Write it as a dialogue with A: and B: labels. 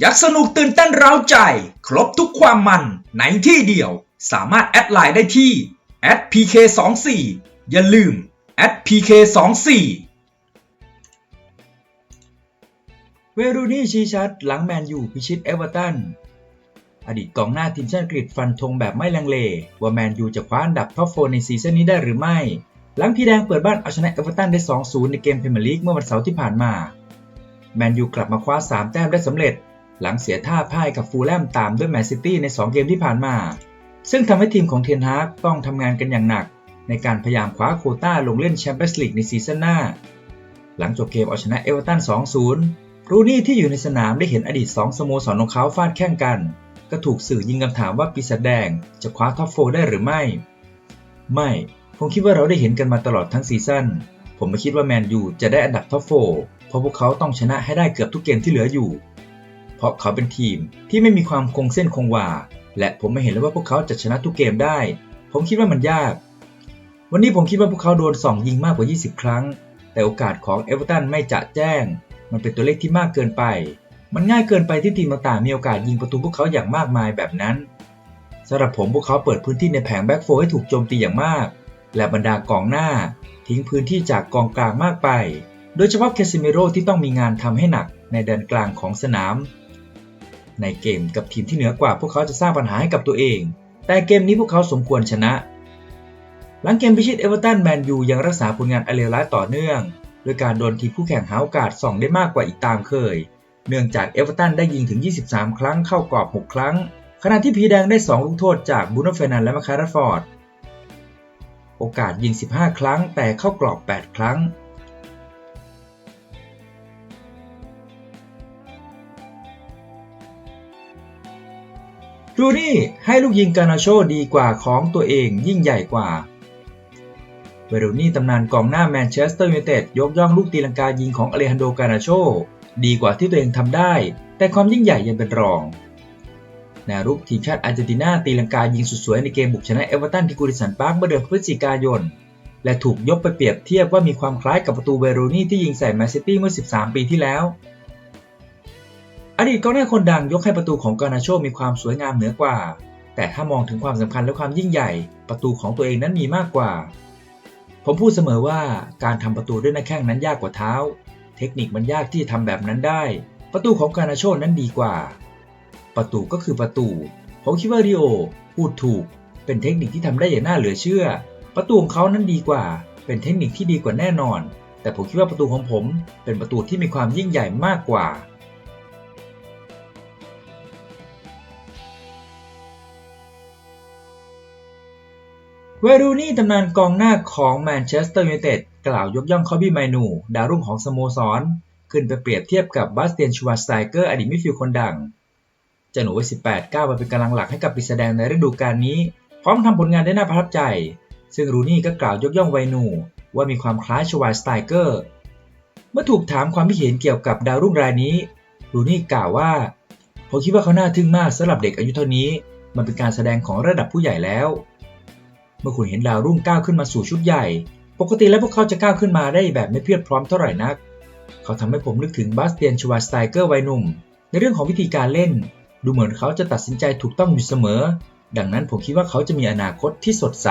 A: อยากสนุกตื่นเต้นเร้าใจ ครบทุกความมันในที่เดียว สามารถแอดไลน์ได้ที่ @pk24 อย่าลืม @pk24 เวรูนี่ชี้ชัดหลังแมนยูพิชิตเอเวอร์ตัน อดีตกองหน้าทีมชาติอังกฤษฟันธงแบบไม่ลังเล ว่าแมนยูจะคว้าอันดับท็อปโฟในซีซั่นนี้ได้หรือไม่ หลังพี่แดงเปิดบ้านเอาชนะเอเวอร์ตันได้ 2-0 ในเกมพรีเมียร์ลีกเมื่อวันเสาร์ที่ผ่านมา แมนยูกลับมาคว้า 3 แต้มได้สำเร็จ หลังเสียท่าพ่ายกับฟูลแลมตามด้วยแมนซิตี้ใน 2 เกมที่ผ่านมา ซึ่งทำให้ทีมของเทนฮากต้องทำงานกันอย่างหนัก ในการพยายามคว้าโคต้าลงเล่นแชมเปี้ยนส์ลีกในซีซั่นหน้า หลังจบเกมเอาชนะเอเวอร์ตัน 2-0 รูนี่ที่อยู่ในสนามได้เห็นอดีต 2 สโมสรของเขาฟาดแข่งกัน ก็ถูกสื่อยิงคำถามว่าปีศาจแดงจะคว้าท็อปโฟได้หรือไม่ ไม่ผมคิดว่าเราได้เห็นกันมาตลอดทั้งซีซั่น ผมไม่คิดว่าแมนยูจะได้อันดับท็อปโฟเพราะพวกเขาต้องชนะให้ได้เกือบทุกเกมที่เหลืออยู่ เพราะเขาเป็นทีมที่ไม่มีความคงเส้นคงวา และผมไม่เห็นเลยว่าพวกเขาจะชนะทุกเกมได้ ผมคิดว่ามันยาก วันนี้ผมคิดว่าพวกเขาโดนสองยิงมากกว่า 20 ครั้ง แต่โอกาสของเอเวอร์ตันไม่จะแจ้ง มันเป็นตัวเลขที่มากเกินไป มันง่ายเกินไปที่ทีมต่างๆมีโอกาสยิงประตูพวกเขาอย่างมากมายแบบนั้นสำหรับผมพวกเขาเปิดพื้นที่ในแผงแบ็กโฟร์ให้ถูกโจมตีอย่างมาก และบรรดากองหน้า ทิ้งพื้นที่จากกองกลางมากไป โดยเฉพาะเคซิเมโร่ที่ต้องมีงานทำให้หนักในแดนกลางของสนาม ในเกมกับทีมที่เหนือกว่าพวกเขาจะสร้างปัญหาให้กับตัวเอง แต่เกมนี้พวกเขาสมควรชนะ หลังเกมพิชิตเอเวอร์ตันแมนยูยังรักษาผลงานอเลวร้ายต่อเนื่องโดยการโดนทีมคู่แข่งหาโอกาสส่องได้มากกว่าอีกตามเคย เนื่องจากเอเวอร์ตันได้ยิงถึง 23 ครั้งเข้ากรอบ 6 ครั้ง ขณะที่ผีแดงได้ 2 ลูกโทษจากบูโนเฟนันและมาคาราฟอร์ด โอกาสยิง 15 ครั้งแต่เข้ากรอบ 8 ครั้ง รูนี่ให้ลูกยิงกานาโชดีกว่าของตัวเองยิ่งใหญ่กว่าเวโรนี่ตำนานกองหน้าแมนเชสเตอร์ยูไนเต็ดยกย่องลูกตีลังกายิงของอเลฮันโดกานาโชดีกว่าที่ตัวเองทำได้ แต่ความยิ่งใหญ่ยังเป็นรองแนวรุกทีมชาติอาร์เจนตินาตีลังกายิงสุดสวยในเกมบุกชนะเอเวอร์ตันที่กูริสันพาร์คเมื่อเดือนพฤศจิกายน และถูกยกไปเปรียบเทียบว่ามีความคล้ายกับประตูเวโรนี่ที่ยิงใส่แมนซิตี้เมื่อ 13 ปีที่แล้ว อดีตกองหน้าคนดังยกให้ประตูของกานาโชมีความสวยงามเหนือกว่า แต่ถ้ามองถึงความสำคัญและความยิ่งใหญ่ ประตูของตัวเองนั้นมีมากกว่า ผมพูดเสมอว่าการทำประตูด้วยหน้าแข้งนั้นยากกว่าเท้า เทคนิคมันยากที่จะทำแบบนั้นได้ ประตูของกานาโชนั้นดีกว่า ประตูก็คือประตู ผมคิดว่าริโอพูดถูก เป็นเทคนิคที่ทำได้อย่างน่าเหลือเชื่อ ประตูของเขานั้นดีกว่า เป็นเทคนิคที่ดีกว่าแน่นอน แต่ผมคิดว่าประตูของผม เป็นประตูที่มีความยิ่งใหญ่มากกว่า เวรูนี่ตำนานกองหน้าของแมนเชสเตอร์ยูไนเต็ดกล่าวยกย่องคอบี้ไมนู ดาวรุ่งของสโมสร ขึ้นไปเปรียบเทียบกับบาสเตียนชูวาสไตเกอร์อดีตมิดฟิลด์คนดังเจ้าหนูวัย18 ก้าวมาเป็นกำลังหลักให้กับปีศาจแดงในฤดูกาลนี้ พร้อมทำผลงานได้น่าประทับใจ ซึ่งรูนี่ก็กล่าวยกย่องไวนู ว่ามีความคล้ายชวาสไตเกอร์ เมื่อถูกถามความคิดเห็นเกี่ยวกับดาวรุ่งรายนี้ รูนี่กล่าวว่า ผมคิดว่าเขาน่าทึ่งมากสำหรับเด็กอายุเท่านี้ มันเป็นการแสดงของระดับผู้ใหญ่แล้ว เมื่อคุณเห็นดาวรุ่งก้าวขึ้นมาสู่ชุดใหญ่ ปกติแล้วพวกเขาจะก้าวขึ้นมาได้แบบไม่เพียบพร้อมเท่าไหร่นัก เขาทำให้ผมนึกถึงบาสเตียนชวาสไตเกอร์วัยหนุ่ม ในเรื่องของวิธีการเล่น ดูเหมือนเขาจะตัดสินใจถูกต้องอยู่เสมอ ดังนั้นผมคิดว่าเขาจะมีอนาคตที่สดใส